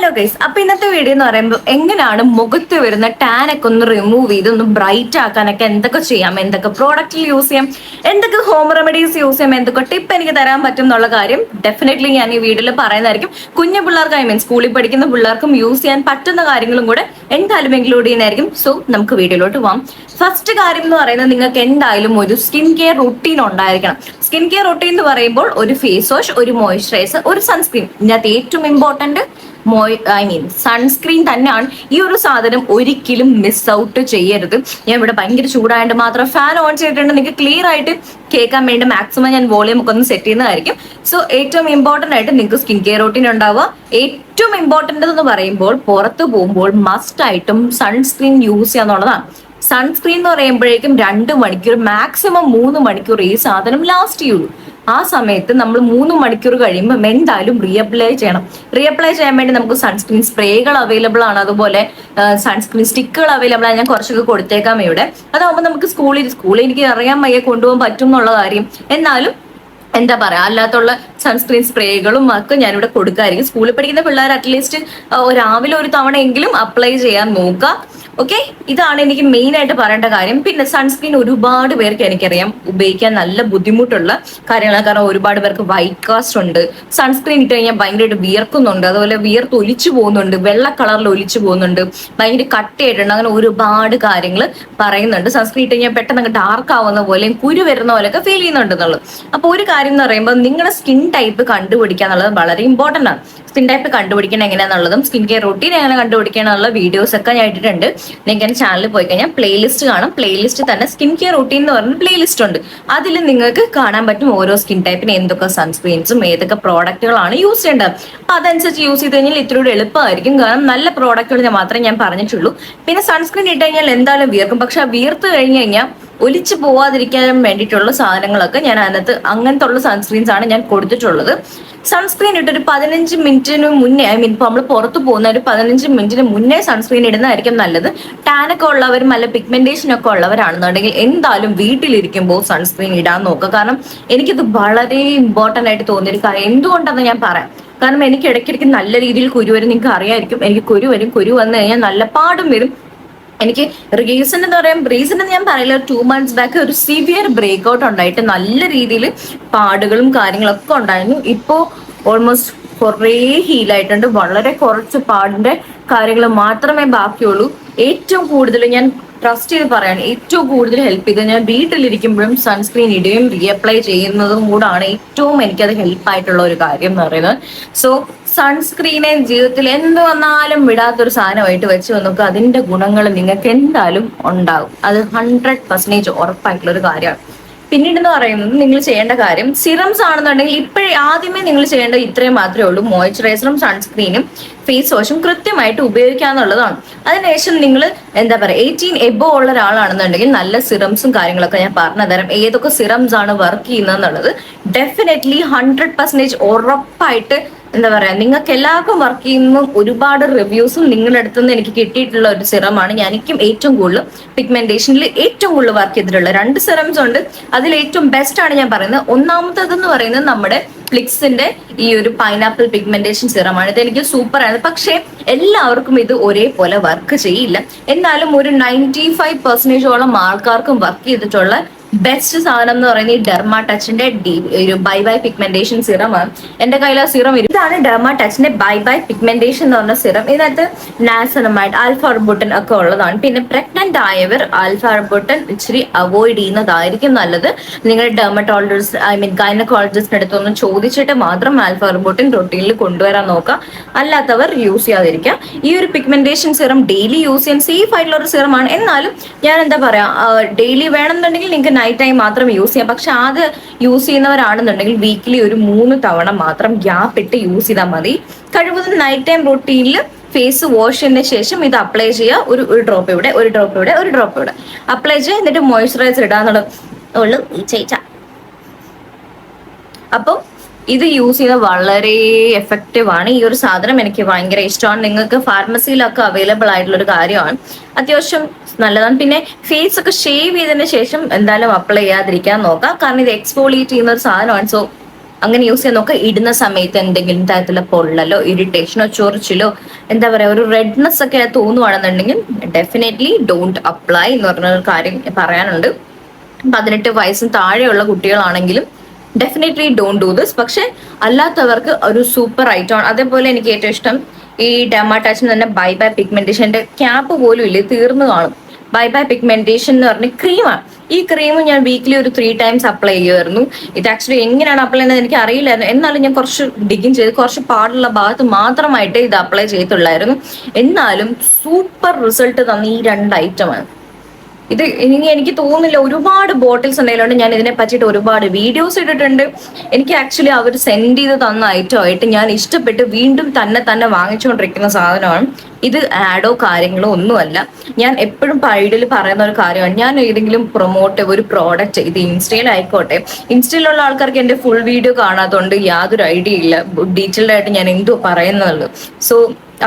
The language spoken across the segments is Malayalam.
ഹലോ ഗൈസ് അപ്പൊ ഇന്നത്തെ വീഡിയോ എന്ന് പറയുമ്പോൾ എങ്ങനെയാണ് മുഖത്ത് വരുന്ന ടാൻ ഒക്കെ ഒന്ന് റിമൂവ് ചെയ്ത് ഒന്ന് ബ്രൈറ്റ് ആക്കാനൊക്കെ എന്തൊക്കെ ചെയ്യാം? എന്തൊക്കെ പ്രോഡക്റ്റ് യൂസ് ചെയ്യാം? എന്തൊക്കെ ഹോം റെമഡീസ് യൂസ് ചെയ്യാം? എന്തൊക്കെ ടിപ്പ് എനിക്ക് തരാൻ പറ്റും എന്നുള്ള കാര്യം ഡെഫിനറ്റ്ലി ഞാൻ ഈ വീഡിയോയിൽ പറയുന്നതായിരിക്കും. കുഞ്ഞു പിള്ളേർക്ക് ഐ മീൻ സ്കൂളിൽ പഠിക്കുന്ന പിള്ളേർക്കും യൂസ് ചെയ്യാൻ പറ്റുന്ന കാര്യങ്ങളും കൂടെ എന്തായാലും ഇൻക്ലൂഡ് ചെയ്യുന്നതായിരിക്കും. സോ നമുക്ക് വീഡിയോയിലോട്ട് പോവാം. ഫസ്റ്റ് കാര്യം എന്ന് പറയുന്നത് നിങ്ങൾക്ക് എന്തായാലും ഒരു സ്കിൻ കെയർ റുട്ടീൻ ഉണ്ടായിരിക്കണം. സ്കിൻ കെയർ റുട്ടീൻ എന്ന് പറയുമ്പോൾ ഒരു ഫേസ് വാഷ് ഒരു മോയ്സ്ചറൈസർ ഒരു സൺസ്ക്രീൻ ഇതിനകത്ത് ഏറ്റവും ഇമ്പോർട്ടന്റ് മോയ് ഐ മീൻ സൺസ്ക്രീൻ തന്നെയാണ് ഈ ഒരു സാധനം ഒരിക്കലും മിസ് ഔട്ട് ചെയ്യരുത്. ഞാൻ ഇവിടെ ഭയങ്കര ചൂടായത് മാത്രം ഫാൻ ഓൺ ചെയ്തിട്ടുണ്ട്. നിങ്ങൾക്ക് ക്ലിയർ ആയിട്ട് കേൾക്കാൻ വേണ്ടി മാക്സിമം ഞാൻ വോളിയം ഒക്കെ ഒന്ന് സെറ്റ് ചെയ്യുന്നതായിരിക്കും സോ ഏറ്റവും ഇമ്പോർട്ടന്റ് ആയിട്ട് നിങ്ങൾക്ക് സ്കിൻ കെയർ റൂട്ടീൻ ഉണ്ടാവുക. ഏറ്റവും ഇമ്പോർട്ടന്റ് എന്ന് പറയുമ്പോൾ പുറത്ത് പോകുമ്പോൾ മസ്റ്റ് ആയിട്ടും സൺസ്ക്രീൻ യൂസ് ചെയ്യുക എന്നുള്ളതാണ്. സൺസ്ക്രീൻ എന്ന് പറയുമ്പോഴേക്കും രണ്ട് മണിക്കൂർ മാക്സിമം മൂന്ന് മണിക്കൂർ ഈ സാധനം ലാസ്റ്റ് ചെയ്യുള്ളൂ. ആ സമയത്ത് നമ്മൾ മൂന്ന് മണിക്കൂർ കഴിയുമ്പോൾ എന്തായാലും റീഅപ്ലൈ ചെയ്യണം. റീഅപ്ലൈ ചെയ്യാൻ വേണ്ടി നമുക്ക് സൺസ്ക്രീൻ സ്പ്രേകൾ അവൈലബിൾ ആണ്. അതുപോലെ സൺസ്ക്രീൻ സ്റ്റിക്കുകൾ അവൈലബിൾ ആണ്. ഞാൻ കുറച്ചൊക്കെ കൊടുത്തേക്കാം ഇവിടെ. അതാവുമ്പോൾ നമുക്ക് സ്കൂളിൽ സ്കൂളിൽ എനിക്ക് അറിയാൻ വയ്യ കൊണ്ടുപോകാൻ പറ്റും എന്നുള്ള കാര്യം. എന്നാലും എന്താ പറയാ അല്ലാത്തുള്ള സൺസ്ക്രീൻ സ്പ്രേകളും ഒക്കെ ഞാനിവിടെ കൊടുക്കായിരിക്കും. സ്കൂളിൽ പഠിക്കുന്ന പിള്ളേർ അറ്റ്ലീസ്റ്റ് രാവിലെ ഒരു തവണ എങ്കിലും അപ്ലൈ ചെയ്യാൻ നോക്കുക ഓക്കെ ഇതാണ് എനിക്ക് മെയിൻ ആയിട്ട് പറയേണ്ട കാര്യം. പിന്നെ സൺസ്ക്രീൻ ഒരുപാട് പേർക്ക് എനിക്കറിയാം ഉപയോഗിക്കാൻ നല്ല ബുദ്ധിമുട്ടുള്ള കാര്യങ്ങളാണ്. കാരണം ഒരുപാട് പേർക്ക് വൈറ്റ് കാസ്റ്റ് ഉണ്ട്. സൺസ്ക്രീൻ ഇട്ട് കഴിഞ്ഞാൽ ഭയങ്കരമായിട്ട് വിയർക്കുന്നുണ്ട്. അതുപോലെ വിയർത്ത് ഒലിച്ചു പോകുന്നുണ്ട്. വെള്ള കളറിൽ ഒലിച്ചു പോകുന്നുണ്ട്. ഭയങ്കര കട്ടയായിട്ടുണ്ട്. അങ്ങനെ ഒരുപാട് കാര്യങ്ങൾ പറയുന്നുണ്ട്. സൺസ്ക്രീൻ ഇട്ട് കഴിഞ്ഞാൽ പെട്ടെന്ന് ഡാർക്ക് ആവുന്ന പോലെയും കുരു വരുന്ന പോലെയൊക്കെ ഫീൽ ചെയ്യുന്നുണ്ട് എന്നുള്ളത്. അപ്പൊ ഒരു കാര്യം എന്ന് പറയുമ്പോൾ നിങ്ങളുടെ സ്കിൻ ടൈപ്പ് കണ്ടുപിടിക്കുക എന്നുള്ളത് വളരെ ഇമ്പോർട്ടന്റ് ആണ്. സ്കിൻ ടൈപ്പ് കണ്ടുപിടിക്കണം എങ്ങനെയാണെന്നുള്ളതും സ്കിൻ കെയർ റൂട്ടീൻ എങ്ങനെ കണ്ടുപിടിക്കണം എന്നുള്ള വീഡിയോസ് ഒക്കെ ഞാൻ ഇട്ടിട്ടുണ്ട്. നിങ്ങൾക്ക് എന്റെ ചാനലിൽ പോയി കഴിഞ്ഞാൽ പ്ലേലിസ്റ്റ് കാണാം. പ്ലേലിസ്റ്റ് തന്നെ സ്കിൻ കെയർ റൂട്ടീൻ എന്ന് പറഞ്ഞ പ്ലേലിസ്റ്റ് ഉണ്ട്. അതിൽ നിങ്ങൾക്ക് കാണാൻ പറ്റും ഓരോ സ്കിൻ ടൈപ്പിന് എന്തൊക്കെ സൺസ്ക്രീൻസും ഏതൊക്കെ പ്രോഡക്റ്റുകളാണ് യൂസ് ചെയ്യേണ്ടത്. അപ്പൊ അതനുസരിച്ച് യൂസ് ചെയ്ത് കഴിഞ്ഞാൽ ഇത്രയൂടെ എളുപ്പമായിരിക്കും. കാരണം നല്ല പ്രോഡക്റ്റുകൾ മാത്രമേ ഞാൻ പറഞ്ഞിട്ടുള്ളൂ. പിന്നെ സൺസ്ക്രീൻ ഇട്ട് കഴിഞ്ഞാൽ എന്തായാലും വിയർക്കും. പക്ഷെ ആ വിയർത്ത് കഴിഞ്ഞ് കഴിഞ്ഞാൽ ഒലിച്ചു പോവാതിരിക്കാൻ വേണ്ടിയിട്ടുള്ള സാധനങ്ങളൊക്കെ ഞാൻ അതിനകത്ത് അങ്ങനത്തെ ഉള്ള സൺസ്ക്രീൻസ് ആണ് ഞാൻ കൊടുത്തിട്ടുള്ളത്. സൺസ്ക്രീൻ ഇട്ട് ഒരു പതിനഞ്ച് മിനിറ്റിന് മുന്നേ ഐ മീൻ ഇപ്പൊ നമ്മൾ പുറത്ത് പോകുന്ന ഒരു പതിനഞ്ച് മിനിറ്റിന് മുന്നേ സൺസ്ക്രീൻ ഇടുന്നതായിരിക്കും നല്ലത്. ടാനൊക്കെ ഉള്ളവരും അല്ല പിഗ്മെന്റേഷൻ ഒക്കെ ഉള്ളവരാണെന്നുണ്ടെങ്കിൽ എന്തായാലും വീട്ടിലിരിക്കുമ്പോൾ സൺസ്ക്രീൻ ഇടാൻ നോക്കുക കാരണം എനിക്കിത് വളരെ ഇമ്പോർട്ടന്റ് ആയിട്ട് തോന്നിയൊരു കാര്യം. എന്തുകൊണ്ടാണെന്ന് ഞാൻ പറയാം. കാരണം എനിക്ക് ഇടയ്ക്കിടയ്ക്ക് നല്ല രീതിയിൽ കുരു വരും നിങ്ങൾക്ക് അറിയായിരിക്കും എനിക്ക് കുരു വരും. കുരു വന്നു കഴിഞ്ഞാൽ നല്ല പാടും വരും. എനിക്ക് റീസൺ എന്ന് പറയാം റീസൺ എന്ന് ഞാൻ പറയില്ല. ടു മന്ത്സ് ബാക്ക് ഒരു സിവിയർ ബ്രേക്ക് ഔട്ട് ഉണ്ടായിട്ട് നല്ല രീതിയിൽ പാടുകളും കാര്യങ്ങളൊക്കെ ഉണ്ടായിരുന്നു. ഇപ്പോ ഓൾമോസ്റ്റ് കുറേ ഹീലായിട്ടുണ്ട് വളരെ കുറച്ച് പാടിന്റെ കാര്യങ്ങൾ മാത്രമേ ബാക്കിയുള്ളൂ. ഏറ്റവും കൂടുതൽ ഞാൻ ട്രസ്റ്റ് ചെയ്ത് പറയാൻ ഏറ്റവും കൂടുതൽ ഹെൽപ്പ് ചെയ്ത് ഞാൻ വീട്ടിലിരിക്കുമ്പോഴും സൺസ്ക്രീൻ ഇടുകയും റീഅപ്ലൈ ചെയ്യുന്നതും കൂടാണ് ഏറ്റവും എനിക്കത് ഹെൽപ്പ് ആയിട്ടുള്ള ഒരു കാര്യം എന്ന് പറയുന്നത്. സോ സൺസ്ക്രീനെ ജീവിതത്തിൽ എന്ത് വന്നാലും വിടാത്തൊരു സാധനമായിട്ട് വെച്ച് നോക്കുക അതിന്റെ ഗുണങ്ങൾ നിങ്ങൾക്ക് എന്തായാലും ഉണ്ടാകും. അത് ഹൺഡ്രഡ് പെർസെന്റേജ് ഉറപ്പായിട്ടുള്ള ഒരു കാര്യമാണ്. പിന്നീട് എന്ന് പറയുന്നത് നിങ്ങൾ ചെയ്യേണ്ട കാര്യം സിറംസ് ആണെന്നുണ്ടെങ്കിൽ ഇപ്പോഴേ ആദ്യമേ നിങ്ങൾ ചെയ്യേണ്ട ഇത്രയും മാത്രമേ ഉള്ളൂ. മോയ്സ്ചറൈസറും സൺസ്ക്രീനും ഫേസ് വാഷും കൃത്യമായിട്ട് ഉപയോഗിക്കാന്നുള്ളതാണ്. അതിനുശേഷം നിങ്ങൾ എന്താ പറയുക എയ്റ്റീൻ എബോ ഉള്ള ഒരാളാണെന്നുണ്ടെങ്കിൽ നല്ല സിറംസും കാര്യങ്ങളൊക്കെ ഞാൻ പറഞ്ഞു തരാം ഏതൊക്കെ സിറംസ് ആണ് വർക്ക് ചെയ്യുന്നത് എന്നുള്ളത് ഡെഫിനറ്റ്ലി ഹൺഡ്രഡ് ഉറപ്പായിട്ട് എന്താ പറയാ നിങ്ങൾക്ക് എല്ലാവർക്കും വർക്ക് ചെയ്യുന്ന ഒരുപാട് റിവ്യൂസും നിങ്ങളുടെ അടുത്ത് നിന്ന് എനിക്ക് കിട്ടിയിട്ടുള്ള ഒരു സിറമാണ്. ഞാൻ എനിക്കും ഏറ്റവും കൂടുതൽ പിഗ്മെന്റേഷനിൽ ഏറ്റവും കൂടുതൽ വർക്ക് ചെയ്തിട്ടുള്ള രണ്ട് സിറംസ് ഉണ്ട്. അതിൽ ഏറ്റവും ബെസ്റ്റ് ആണ് ഞാൻ പറയുന്നത്. ഒന്നാമത്തതെന്ന് പറയുന്നത് നമ്മുടെ ഫ്ലിക്സിന്റെ ഈ ഒരു പൈനാപ്പിൾ പിഗ്മെന്റേഷൻ സിറമാണ്. ഇത് എനിക്ക് സൂപ്പർ ആണ്. പക്ഷേ എല്ലാവർക്കും ഇത് ഒരേപോലെ വർക്ക് ചെയ്യില്ല. എന്നാലും ഒരു നയന്റി ഫൈവ് പെർസെന്റേജോളം ആൾക്കാർക്കും വർക്ക് ചെയ്തിട്ടുള്ള ബെസ്റ്റ് സാധനം എന്ന് പറയുന്നത് ഈ ഡെർമ ടച്ചിന്റെ ഒരു ബൈ ബൈ പിഗ്മെന്റേഷൻ സിറമാണ് എന്റെ കയ്യിൽ ആ സിറം ഇതാണ് ഡെർമ ടച്ചിന്റെ ബൈ ബൈ പിഗ്മെന്റേഷൻ എന്ന് പറഞ്ഞ സിറം ഇതിനകത്ത് നാസനമായിട്ട് ആൽഫ ഒക്കെ ഉള്ളതാണ്. പിന്നെ പ്രഗ്നന്റ് ആയവർ ആൽഫ ഇച്ചിരി അവോയ്ഡ് ചെയ്യുന്നതായിരിക്കും നല്ലത്. നിങ്ങൾ ഡെർമറ്റോളജിസ്റ്റ് ഐ മീൻ ഗൈനക്കോളജിസ്റ്റിന് അടുത്തൊന്ന് ചോദിച്ചിട്ട് മാത്രം ആൽഫ റൊട്ടീനിൽ കൊണ്ടുവരാൻ നോക്കുക. അല്ലാത്തവർ യൂസ് ചെയ്യാതിരിക്കുക. ഈ ഒരു പിഗ്മെന്റേഷൻ സിറം ഡെയിലി യൂസ് ചെയ്യാൻ സേഫ് ആയിട്ടുള്ള ഒരു സിറമാണ് എന്നാലും ഞാൻ എന്താ പറയാ ഡെയിലി വേണമെന്നുണ്ടെങ്കിൽ നിങ്ങൾക്ക് നൈറ്റ് ടൈം മാത്രം യൂസ് ചെയ്യാം പക്ഷെ അത് യൂസ് ചെയ്യുന്നവരാണെന്നുണ്ടെങ്കിൽ വീക്കിലി ഒരു മൂന്ന് തവണ മാത്രം ഗ്യാപ്പ് ഇട്ട് യൂസ് ചെയ്താൽ മതി. കഴിവതും നൈറ്റ് ടൈം റൊട്ടീനിൽ ഫേസ് വാഷ് ചെയ്തതിന് ശേഷം ഇത് അപ്ലൈ ചെയ്യുക. ഒരു ഒരു ഡ്രോപ്പ് ഇവിടെ ഒരു ഡ്രോപ്പ് ഇവിടെ ഒരു ഡ്രോപ്പ് ഇവിടെ. അപ്ലൈ ചെയ്യുക എന്നിട്ട് മോയ്സ്ചറൈസർ ഇടാന്നുള്ള ഉള്ളു ചേച്ച അപ്പോൾ ഇത് യൂസ് ചെയ്യുന്നത് വളരെ എഫക്റ്റീവ് ആണ്. ഈ ഒരു സാധനം എനിക്ക് ഭയങ്കര ഇഷ്ടമാണ്. നിങ്ങൾക്ക് ഫാർമസിയിലൊക്കെ അവൈലബിൾ ആയിട്ടുള്ള ഒരു കാര്യമാണ്. അത്യാവശ്യം നല്ലതാണ്. പിന്നെ ഫേസ് ഒക്കെ ഷേവ് ചെയ്തതിന് ശേഷം എന്തായാലും അപ്ലൈ ചെയ്യാതിരിക്കാൻ നോക്കാം. കാരണം ഇത് എക്സ്പോളിയേറ്റ് ചെയ്യുന്ന ഒരു സാധനമാണ്. സോ അങ്ങനെ യൂസ് ചെയ്യാൻ നോക്കുക ഇടുന്ന സമയത്ത് എന്തെങ്കിലും തരത്തിലുള്ള പൊള്ളലോ ഇറിറ്റേഷനോ ചൊറിച്ചിലോ എന്താ പറയാ ഒരു റെഡ്നെസ് ഒക്കെ തോന്നുവാണെന്നുണ്ടെങ്കിൽ ഡെഫിനറ്റ്ലി ഡോണ്ട് അപ്ലൈ എന്ന് പറഞ്ഞ ഒരു കാര്യം പറയാനുണ്ട്. പതിനെട്ട് വയസ്സിന് താഴെയുള്ള കുട്ടികളാണെങ്കിലും ഡെഫിനറ്റ്ലി ഡോണ്ട് ഡു ദിസ് പക്ഷെ അല്ലാത്തവർക്ക് ഒരു സൂപ്പർ ഐറ്റം അതേപോലെ എനിക്ക് ഏറ്റവും ഇഷ്ടം ഈ ഡെമാടാച്ചിന് തന്നെ ബൈ ബൈ പിഗ്മെന്റേഷന്റെ ക്യാപ്പ് പോലും ഇല്ലേ? തീർന്നു കാണും. ബൈ ബൈ പിഗ്മെന്റേഷൻ എന്ന് പറഞ്ഞ ക്രീമാണ് ഈ ക്രീം ഞാൻ വീക്കിലി ഒരു ത്രീ ടൈംസ് അപ്ലൈ ചെയ്യുമായിരുന്നു ഇത് ആക്ച്വലി എങ്ങനെയാണ് അപ്ലൈ ചെയ്യുന്നത് എനിക്ക് അറിയില്ലായിരുന്നു. എന്നാലും ഞാൻ കുറച്ച് ഡിഗിങ് ചെയ്ത് കുറച്ച് പാടുള്ള ഭാഗത്ത് മാത്രമായിട്ട് ഇത് അപ്ലൈ ചെയ്തിട്ടുള്ളായിരുന്നു എന്നാലും സൂപ്പർ റിസൾട്ട് തന്ന ഈ രണ്ട് ഐറ്റമാണ് ഇത് ഇനി എനിക്ക് തോന്നുന്നില്ല ഒരുപാട് ബോട്ടിൽസ് എന്തെങ്കിലും ഞാൻ ഇതിനെ പറ്റിയിട്ട് ഒരുപാട് വീഡിയോസ് ഇട്ടിട്ടുണ്ട്. എനിക്ക് ആക്ച്വലി അവർ സെൻഡ് ചെയ്ത് തന്ന ഐറ്റം ആയിട്ട് ഞാൻ ഇഷ്ടപ്പെട്ട് വീണ്ടും തന്നെ തന്നെ വാങ്ങിച്ചുകൊണ്ടിരിക്കുന്ന സാധനമാണ്. ഇത് ആഡോ കാര്യങ്ങളോ ഒന്നുമല്ല. ഞാൻ എപ്പോഴും പൈഡിൽ പറയുന്ന ഒരു കാര്യമാണ്. ഞാൻ ഏതെങ്കിലും പ്രൊമോട്ട് ഒരു പ്രോഡക്റ്റ് ഇത് ഇൻസ്റ്റയിൽ ആയിക്കോട്ടെ. ഇൻസ്റ്റയിലുള്ള ആൾക്കാർക്ക് എന്റെ ഫുൾ വീഡിയോ കാണാത്തതുകൊണ്ട് യാതൊരു ഐഡിയ ഇല്ല. ഡീറ്റെയിൽഡ് ആയിട്ട് ഞാൻ എന്തോ പറയുന്നുള്ളൂ. സോ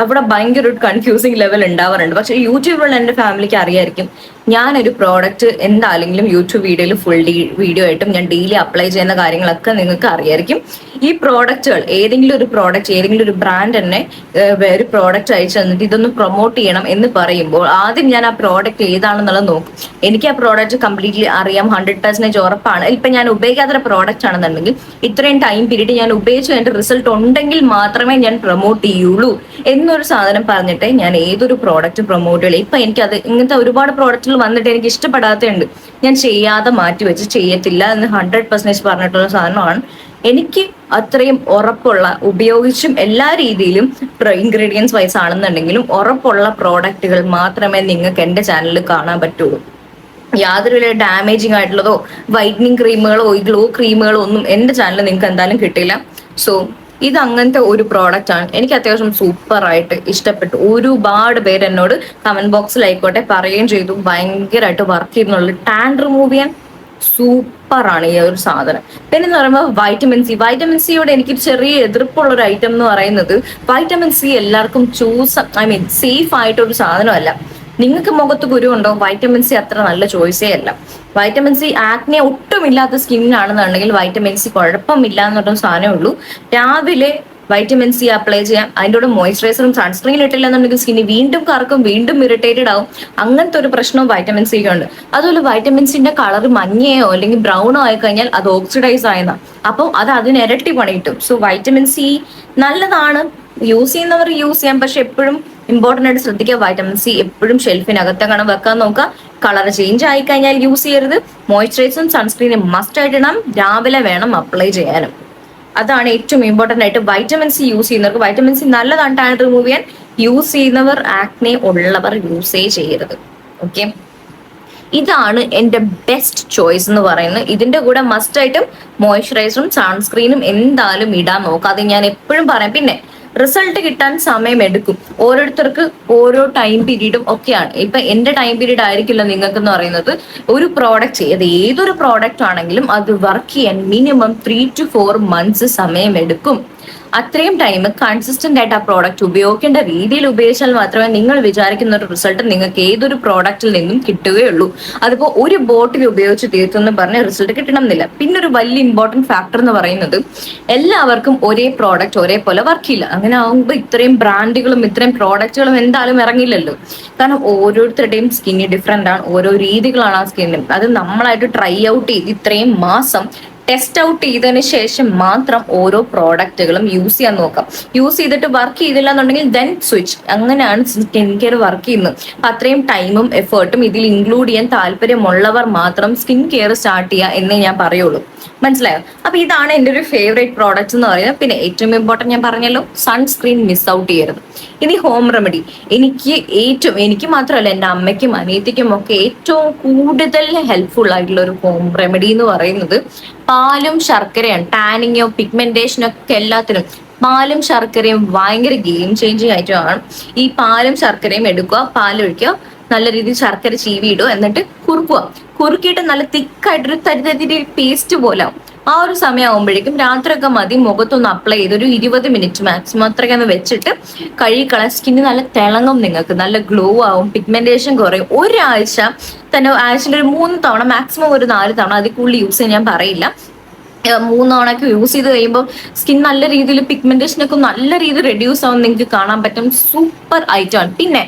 അവിടെ ഭയങ്കര ഒരു കൺഫ്യൂസിങ് ലെവൽ ഉണ്ടാവാറുണ്ട്. പക്ഷെ യൂട്യൂബിലുള്ള എന്റെ ഫാമിലിക്ക് അറിയായിരിക്കും. ഞാനൊരു പ്രോഡക്റ്റ് എന്താണെങ്കിലും യൂട്യൂബ് വീഡിയോയിൽ ഫുൾ വീഡിയോ ആയിട്ടും ഞാൻ ഡെയിലി അപ്ലൈ ചെയ്യുന്ന കാര്യങ്ങളൊക്കെ നിങ്ങൾക്ക് അറിയായിരിക്കും. ഈ പ്രോഡക്റ്റുകൾ ഏതെങ്കിലും ഒരു പ്രോഡക്റ്റ് ഏതെങ്കിലും ഒരു ബ്രാൻഡ് തന്നെ വേറെ പ്രോഡക്റ്റ് അയച്ചു തന്നിട്ട് ഇതൊന്ന് പ്രൊമോട്ട് ചെയ്യണം എന്ന് പറയുമ്പോൾ ആദ്യം ഞാൻ ആ പ്രോഡക്റ്റ് ഏതാണെന്നുള്ളത് നോക്കും. എനിക്ക് ആ പ്രോഡക്റ്റ് കംപ്ലീറ്റ്ലി അറിയാം ഹൺഡ്രഡ് പെർസെന്റേജ് ഉറപ്പാണ്. ഇപ്പം ഞാൻ ഉപയോഗിക്കാത്ത പ്രോഡക്റ്റ് ആണെന്നുണ്ടെങ്കിൽ ഇത്രയും ടൈം പീരീഡ് ഞാൻ ഉപയോഗിച്ച് അതിന്റെ റിസൾട്ട് ഉണ്ടെങ്കിൽ മാത്രമേ ഞാൻ പ്രൊമോട്ട് ചെയ്യുള്ളൂ. എന്നൊരു സാധനം പറഞ്ഞിട്ട് ഞാൻ ഏതൊരു പ്രോഡക്റ്റ് പ്രൊമോട്ട് ചെയ്യുള്ളൂ ഇപ്പം എനിക്കത് ഇങ്ങനത്തെ ഒരുപാട് പ്രോഡക്റ്റുകൾ വന്നിട്ട് എനിക്ക് ഇഷ്ടപ്പെടാത്തതുണ്ട്. ഞാൻ ചെയ്യാതെ മാറ്റി വെച്ച് ചെയ്യത്തില്ല എന്ന് ഹൺഡ്രഡ് പെർസെന്റേജ് പറഞ്ഞിട്ടുള്ള സാധനമാണ്. എനിക്ക് അത്രയും ഉറപ്പുള്ള ഉപയോഗിച്ചും എല്ലാ രീതിയിലും ഇൻഗ്രീഡിയൻസ് വൈസ് ആണെന്നുണ്ടെങ്കിലും ഉറപ്പുള്ള പ്രോഡക്റ്റുകൾ മാത്രമേ നിങ്ങൾക്ക് എന്റെ ചാനലിൽ കാണാൻ പറ്റുള്ളൂ. യാതൊരു ഡാമേജിങ് ആയിട്ടുള്ളതോ വൈറ്റനിങ് ക്രീമുകളോ ഗ്ലോ ക്രീമുകളോ ഒന്നും എന്റെ ചാനലിൽ നിങ്ങൾക്ക് എന്തായാലും കിട്ടില്ല. സോ ഇത് അങ്ങനത്തെ ഒരു പ്രോഡക്റ്റ് ആണ്. എനിക്ക് അത്യാവശ്യം സൂപ്പർ ആയിട്ട് ഇഷ്ടപ്പെട്ടു. ഒരുപാട് പേര് എന്നോട് കമന്റ് ബോക്സിലായിക്കോട്ടെ പറയുകയും ചെയ്തു. ഭയങ്കരമായിട്ട് വർക്ക് ചെയ്യുന്നുള്ള ടാൻ റിമൂവ് ചെയ്യാൻ സൂപ്പർ ആണ് ഈ ഒരു സാധനം. പിന്നെ എന്ന് പറയുമ്പോൾ വൈറ്റമിൻ സി വൈറ്റമിൻ സിയോട് എനിക്ക് ചെറിയ എതിർപ്പുള്ള ഒരു ഐറ്റം എന്ന് പറയുന്നത് വൈറ്റമിൻ സി എല്ലാവർക്കും ചൂസ് ഐ മീൻ സേഫ് ആയിട്ടൊരു സാധനമല്ല. നിങ്ങൾക്ക് മുഖത്ത് കുരുണ്ടോ വൈറ്റമിൻ സി അത്ര നല്ല ചോയ്സേ അല്ല. വൈറ്റമിൻ സി ആക്നെ ഒട്ടും ഒട്ടുമില്ലാത്ത സ്കിന്നാണെന്നുണ്ടെങ്കിൽ വൈറ്റമിൻ സി കുഴപ്പമില്ല എന്നൊരു സാധനമേ ഉള്ളൂ. രാവിലെ വൈറ്റമിൻ സി അപ്ലൈ ചെയ്യാം. അതിന്റെ കൂടെ മോയ്സ്ചറൈസറും സൺസ്ക്രീൻ ഇട്ടില്ല എന്നുണ്ടെങ്കിൽ സ്കിന്ന് വീണ്ടും കറക്കും വീണ്ടും ഇറിറ്റേറ്റഡ് ആവും. അങ്ങനത്തെ ഒരു പ്രശ്നവും വൈറ്റമിൻ സിക്ക് ഉണ്ട്. അതുപോലെ വൈറ്റമിൻ സിന്റെ കളർ മഞ്ഞയോ അല്ലെങ്കിൽ ബ്രൗണോ ആയി കഴിഞ്ഞാൽ അത് ഓക്സിഡൈസ് ആയതാണ് അപ്പോൾ അത് അതിന് ഇരട്ടി പണി കിട്ടും. സോ വൈറ്റമിൻ സി നല്ലതാണ്. യൂസ് ചെയ്യുന്നവർ യൂസ് ചെയ്യാം. പക്ഷെ എപ്പോഴും ഇമ്പോർട്ടന്റ് ആയിട്ട് ശ്രദ്ധിക്കുക. വൈറ്റമിൻ സി എപ്പോഴും ഷെൽഫിനകത്തെങ്ങനെ വെക്കാൻ നോക്കുക. കളർ ചേഞ്ച് ആയി കഴിഞ്ഞാൽ യൂസ് ചെയ്യരുത്. മോയ്സ്ചറൈസും സൺസ്ക്രീനും മസ്റ്റ് ആയിട്ട് ഇടാം രാവിലെ വേണം അപ്ലൈ ചെയ്യാനും. അതാണ് ഏറ്റവും ഇമ്പോർട്ടന്റ് ആയിട്ട് വൈറ്റമിൻ സി യൂസ് ചെയ്യുന്നവർക്ക്. വൈറ്റമിൻ സി നല്ലതാണ് ടാൻ റിമൂവ് ചെയ്യാൻ. യൂസ് ചെയ്യുന്നവർ ആക്നെ ഉള്ളവർ യൂസേ ചെയ്യരുത്. ഓക്കെ ഇതാണ് എന്റെ ബെസ്റ്റ് ചോയ്സ് എന്ന് പറയുന്നത്. ഇതിന്റെ കൂടെ മസ്റ്റ് ആയിട്ടും മോയ്സ്ചറൈസറും സൺസ്ക്രീനും എന്തായാലും ഇടാൻ നോക്കാതെ ഞാൻ എപ്പോഴും പറയാം. പിന്നെ റിസൾട്ട് കിട്ടാൻ സമയം എടുക്കും ഓരോരുത്തർക്ക് ഓരോ ടൈം പീരീഡും ഒക്കെയാണ്. ഇപ്പൊ എന്റെ ടൈം പീരീഡ് ആയിരിക്കില്ല നിങ്ങൾക്ക് എന്ന് പറയുന്നത്. ഒരു പ്രോഡക്റ്റ് അത് ഏതൊരു പ്രോഡക്റ്റ് ആണെങ്കിലും അത് വർക്ക് ചെയ്യാൻ minimum three two four months സമയം എടുക്കും അത്രയും ടൈം കൺസിസ്റ്റന്റ് ആയിട്ട് ആ പ്രോഡക്റ്റ് ഉപയോഗിക്കേണ്ട രീതിയിൽ ഉപയോഗിച്ചാൽ മാത്രമേ നിങ്ങൾ വിചാരിക്കുന്ന ഒരു റിസൾട്ട് നിങ്ങൾക്ക് ഏതൊരു പ്രോഡക്റ്റിൽ നിന്നും കിട്ടുകയുള്ളൂ. അതിപ്പോ ഒരു ബോട്ടിൽ ഉപയോഗിച്ച് തീർത്തെന്ന് പറഞ്ഞ റിസൾട്ട് കിട്ടണമെന്നില്ല. പിന്നെ ഒരു വലിയ ഇമ്പോർട്ടന്റ് ഫാക്ടർ എന്ന് പറയുന്നത് എല്ലാവർക്കും ഒരേ പ്രോഡക്റ്റ് ഒരേപോലെ വർക്ക് ചെയ്യില്ല. അങ്ങനെ ആകുമ്പോൾ ഇത്രയും ബ്രാൻഡുകളും ഇത്രയും പ്രോഡക്റ്റുകളും എന്തായാലും ഇറങ്ങില്ലല്ലോ. കാരണം ഓരോരുത്തരുടെയും സ്കിന്ന് ഡിഫറെന്റ് ആണ്. ഓരോ രീതികളാണ് ആ സ്കിന്നിൽ അത് നമ്മളായിട്ട് ട്രൈ ഔട്ട് ചെയ്ത് ഇത്രയും മാസം ടെസ്റ്റ് ഔട്ട് ചെയ്തതിന് ശേഷം മാത്രം ഓരോ പ്രോഡക്റ്റുകളും യൂസ് ചെയ്യാൻ നോക്കാം. യൂസ് ചെയ്തിട്ട് വർക്ക് ചെയ്തില്ല എന്നുണ്ടെങ്കിൽ ദെൻ സ്വിച്ച് അങ്ങനെയാണ് സ്കിൻ കെയർ വർക്ക് ചെയ്യുന്നത്. അത്രയും ടൈമും എഫേർട്ടും ഇതിൽ ഇൻക്ലൂഡ് ചെയ്യാൻ താല്പര്യമുള്ളവർ മാത്രം സ്കിൻ കെയർ സ്റ്റാർട്ട് ചെയ്യുക എന്നേ ഞാൻ പറയുള്ളൂ. മനസ്സിലായോ? അപ്പൊ ഇതാണ് എന്റെ ഒരു ഫേവറേറ്റ് പ്രോഡക്റ്റ് എന്ന് പറയുന്നത്. പിന്നെ ഏറ്റവും ഇമ്പോർട്ടന്റ് ഞാൻ പറഞ്ഞല്ലോ സൺസ്ക്രീൻ മിസ് ഔട്ട് ചെയ്യരുത്. ഇനി ഹോം റെമഡി എനിക്ക് ഏറ്റവും എനിക്ക് മാത്രമല്ല എന്റെ അമ്മയ്ക്കും അനിയത്തിക്കും ഒക്കെ ഏറ്റവും കൂടുതൽ ഹെൽപ്ഫുൾ ആയിട്ടുള്ള ഒരു ഹോം റെമഡി എന്ന് പറയുന്നത് പാലും ശർക്കരയാണ്. ടാനിങ്ങോ പിഗ്മെന്റേഷനോ ഒക്കെ എല്ലാത്തിനും. പാലും ശർക്കരയും ഭയങ്കര ഗെയിം ചേഞ്ചിങ് ആയിട്ടുമാണ് ഈ പാലും ശർക്കരയും എടുക്കുക പാലൊഴിക്കുക. നല്ല രീതിയിൽ ശർക്കര ചീവി ഇടുക എന്നിട്ട് കുറുക്കുക. കുറുക്കിയിട്ട് നല്ല തിക്കായിട്ടൊരു തരിതരി പേസ്റ്റ് പോലെ ആവും. ആ ഒരു സമയം ആകുമ്പോഴേക്കും രാത്രിയൊക്കെ മതി. മുഖത്തൊന്ന് അപ്ലൈ ചെയ്ത് ഒരു ഇരുപത് മിനിറ്റ് മാക്സിമം അത്രയ്ക്ക് ഒന്ന് വെച്ചിട്ട് കഴുകിക്കളയാൻ സ്കിന്ന് നല്ല തിളങ്ങും നിങ്ങൾക്ക്. നല്ല ഗ്ലോ ആവും. പിഗ്മെന്റേഷൻ കുറയും. ഒരാഴ്ച തന്നെ ആഴ്ചയിൽ ഒരു മൂന്ന് തവണ മാക്സിമം ഒരു നാല് തവണ അതിൽ കൂടുതൽ യൂസ് ചെയ്യാൻ ഞാൻ പറയില്ല. മൂന്നോണൊക്കെ യൂസ് ചെയ്ത് കഴിയുമ്പോൾ സ്കിൻ നല്ല രീതിയിൽ പിഗ്മെന്റേഷനൊക്കെ നല്ല രീതിയിൽ റെഡ്യൂസ് ആവും നിങ്ങൾക്ക് കാണാൻ പറ്റും. സൂപ്പർ ഐറ്റം ആണ്. പിന്നെ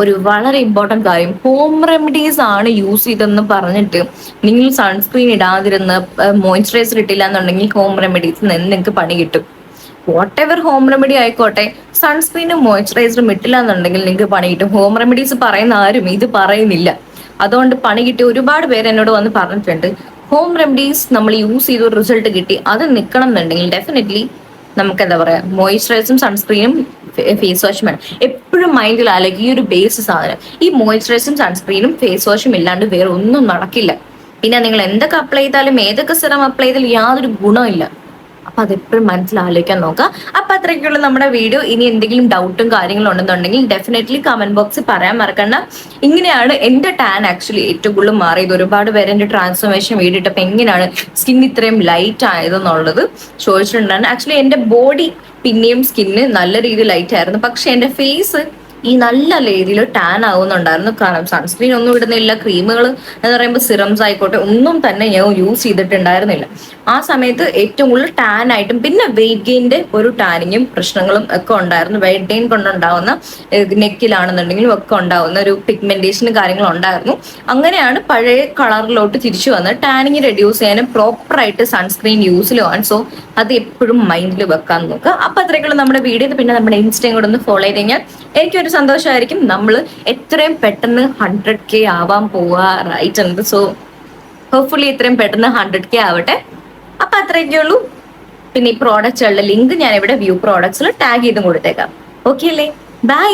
ഒരു വളരെ ഇമ്പോർട്ടന്റ് കാര്യം. ഹോം റെമഡീസ് ആണ് യൂസ് ചെയ്തെന്ന് പറഞ്ഞിട്ട് നിങ്ങൾ സൺസ്ക്രീൻ ഇടാതിരുന്ന് മോയ്സ്ചറൈസർ ഇട്ടില്ല എന്നുണ്ടെങ്കിൽ ഹോം റെമഡീസ് നിന്ന് നിങ്ങൾക്ക് പണി കിട്ടും. വാട്ട് എവർ ഹോം റെമഡി ആയിക്കോട്ടെ സൺസ്ക്രീനും മോയ്സ്ചറൈസറും ഇട്ടില്ല എന്നുണ്ടെങ്കിൽ നിങ്ങൾക്ക് പണി കിട്ടും. ഹോം റെമഡീസ് പറയുന്ന ആരും ഇത് പറയുന്നില്ല. അതുകൊണ്ട് പണി കിട്ടി ഒരുപാട് പേര് എന്നോട് വന്ന് പറഞ്ഞിട്ടുണ്ട് ഹോം റെമഡീസ് നമ്മൾ യൂസ് ചെയ്ത് റിസൾട്ട് കിട്ടി അത് നിൽക്കണം എന്നുണ്ടെങ്കിൽ ഡെഫിനറ്റ്ലി നമുക്ക് എന്താ പറയാ മോയിസ്ചറൈസും സൺസ്ക്രീനും ഫേസ് വാഷും വേണം. എപ്പോഴും മൈൻഡിൽ ആലോചിക്കും ഈ ഒരു ബേസ് സാധനം. ഈ മോയിസ്ചറൈസും സൺസ്ക്രീനും ഫേസ് വാഷും ഇല്ലാണ്ട് വേറെ ഒന്നും നടക്കില്ല. പിന്നെ നിങ്ങൾ എന്തൊക്കെ അപ്ലൈ ചെയ്താലും ഏതൊക്കെ സിറം അപ്ലൈ ചെയ്താലും യാതൊരു ഗുണമില്ല അപ്പൊ അതെപ്പോഴും മനസ്സിൽ ആലോചിക്കാൻ നോക്കാം അപ്പൊ അത്രയ്ക്കുള്ള നമ്മുടെ വീഡിയോ. ഇനി എന്തെങ്കിലും ഡൗട്ടും കാര്യങ്ങളും ഉണ്ടെന്നുണ്ടെങ്കിൽ ഡെഫിനറ്റ്ലി കമന്റ് ബോക്സിൽ പറയാൻ മറക്കണ്ട. ഇങ്ങനെയാണ് എന്റെ ടാൻ ആക്ച്വലി ഏറ്റവും കൂടുതൽ മാറിയത്. ഒരുപാട് പേര് എന്റെ ട്രാൻസ്ഫോർമേഷൻ വീടിട്ടപ്പോ എങ്ങനെയാണ് സ്കിൻ ഇത്രയും ലൈറ്റ് ആയതെന്നുള്ളത് ചോദിച്ചിട്ടുണ്ടായിരുന്നു. ആക്ച്വലി എന്റെ ബോഡി പിന്നെയും സ്കിന്ന് നല്ല രീതിയിൽ ലൈറ്റ് ആയിരുന്നു. പക്ഷെ എന്റെ ഫേസ് ഈ നല്ല രീതിയിൽ ടാൻ ആവുന്നുണ്ടായിരുന്നു. കാരണം സൺസ്ക്രീൻ ഒന്നും ഇടുന്നില്ല. ക്രീമുകൾ എന്ന് പറയുമ്പോൾ സിറംസ് ആയിക്കോട്ടെ ഒന്നും തന്നെ ഞാൻ യൂസ് ചെയ്തിട്ടുണ്ടായിരുന്നില്ല. ആ സമയത്ത് ഏറ്റവും കൂടുതൽ ടാൻ ആയിട്ടും പിന്നെ വെയിറ്റ് ഗെയിന്റെ ഒരു ടാനിങ്ങും പ്രശ്നങ്ങളും ഒക്കെ ഉണ്ടായിരുന്നു. വെയിറ്റ് ഗെയിൻ കൊണ്ടുണ്ടാവുന്ന നെക്കിലാണെന്നുണ്ടെങ്കിലും ഒക്കെ ഉണ്ടാവുന്ന ഒരു പിഗ്മെന്റേഷനും കാര്യങ്ങളും ഉണ്ടായിരുന്നു. അങ്ങനെയാണ് പഴയ കളറിലോട്ട് തിരിച്ചു വന്ന് ടാനിങ് റെഡ്യൂസ് ചെയ്യാനും പ്രോപ്പറായിട്ട് സൺസ്ക്രീൻ യൂസിൽ പോകാൻ സോ അത് എപ്പോഴും മൈൻഡിൽ വെക്കാൻ നോക്കുക. അപ്പൊ അത്രയ്ക്കുള്ള നമ്മുടെ വീഡിയോ പിന്നെ നമ്മുടെ ഇൻസ്റ്റയും കൂടെ ഒന്ന് ഫോളോ ചെയ്ത് കഴിഞ്ഞാൽ എനിക്കൊരു സന്തോഷമായിരിക്കും നമ്മൾ എത്രയും പെട്ടെന്ന് ഹൺഡ്രഡ് കെ ആവാൻ പോവാറായിട്ടുണ്ട് സോ ഹോപ്പ്ഫുള്ളി എത്രയും പെട്ടെന്ന് ഹൺഡ്രഡ് കെ ആവട്ടെ. അപ്പൊ അത്രയൊക്കെ ഉള്ളൂ. പിന്നെ ഈ പ്രോഡക്റ്റുകളുടെ ലിങ്ക് ഞാൻ ഇവിടെ വ്യൂ പ്രോഡക്ട്സിൽ ടാഗ് ചെയ്തും കൊടുത്തേക്കാം. ഓക്കെ അല്ലേ? ബൈ